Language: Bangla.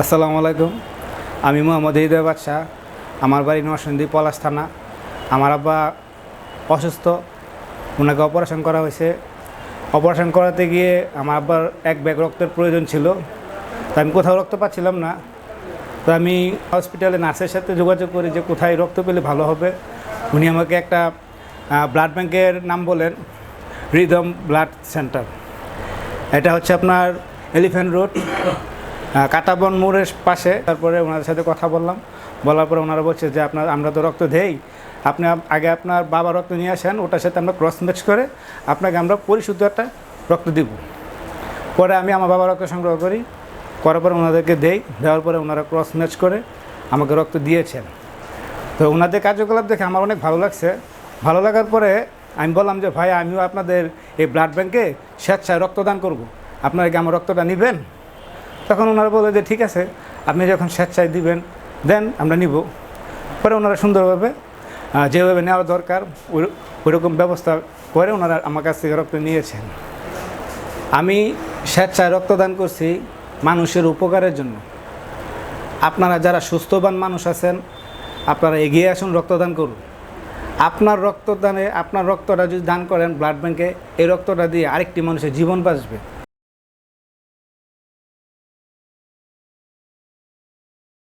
আসসালামু আলাইকুম। আমি মোহাম্মদ হৃদয় বাদশাহ। আমার বাড়ি নরসিংদী পলাশ থানা। আমার আব্বা অসুস্থ। ওনাকে অপারেশন করা হয়েছে। অপারেশন করাতে গিয়ে আমার আব্বার এক ব্যাগ রক্তের প্রয়োজন ছিল। তো আমি কোথাও রক্ত পাচ্ছিলাম না। তো আমি হসপিটালে নার্সের সাথে যোগাযোগ করি যে কোথায় রক্ত পেলে ভালো হবে। উনি আমাকে একটা ব্লাড ব্যাংকের নাম বলেন রিদম ব্লাড সেন্টার। এটা হচ্ছে আপনার এলিফ্যান্ট রোড। আহ, কাটাবন মোড়ের পাশে। তারপরে ওনাদের সাথে কথা বললাম। বলার পরে ওনারা বলছে যে আপনার আমরা তো রক্ত দেই। আপনি আগে আপনার বাবা রক্ত নিয়ে আসেন ওটার সাথে আমরা ক্রস ম্যাচ করে আপনাকে আমরা পরিশুদ্ধ একটা রক্ত দিব। পরে আমি আমার বাবা রক্ত সংগ্রহ করি। করার পরে ওনাদেরকে দেই। দেওয়ার পরে ওনারা ক্রস ম্যাচ করে আমাকে রক্ত দিয়েছেন। তো ওনাদের কার্যকলাপ দেখে আমার অনেক ভালো লাগছে। ভালো লাগার পরে আমি বললাম যে ভাই আমিও আপনাদের এই ব্লাড ব্যাংকে স্বেচ্ছায় রক্তদান করব। আপনারা কি আমার রক্তটা নেবেন? তখন ওনারা বলে যে, ঠিক আছে, আপনি যখন স্বেচ্ছায় দিবেন, দেন আমরা নিব। পরে ওনারা সুন্দরভাবে যেভাবে নেওয়া দরকার, ওই- ওইরকম ব্যবস্থা করে ওনারা আমার কাছ থেকে রক্ত নিয়েছেন। আমি স্বেচ্ছায় রক্তদান করছি মানুষের উপকারের জন্য। আপনারা যারা সুস্থবান মানুষ আছেন, আপনারা এগিয়ে আসুন রক্তদান করুন। আপনার রক্তদানে, আপনার রক্তটা যদি দান করেন ব্লাড ব্যাংকে এই রক্তটা দিয়ে আরেকটি মানুষের জীবন বাঁচবে।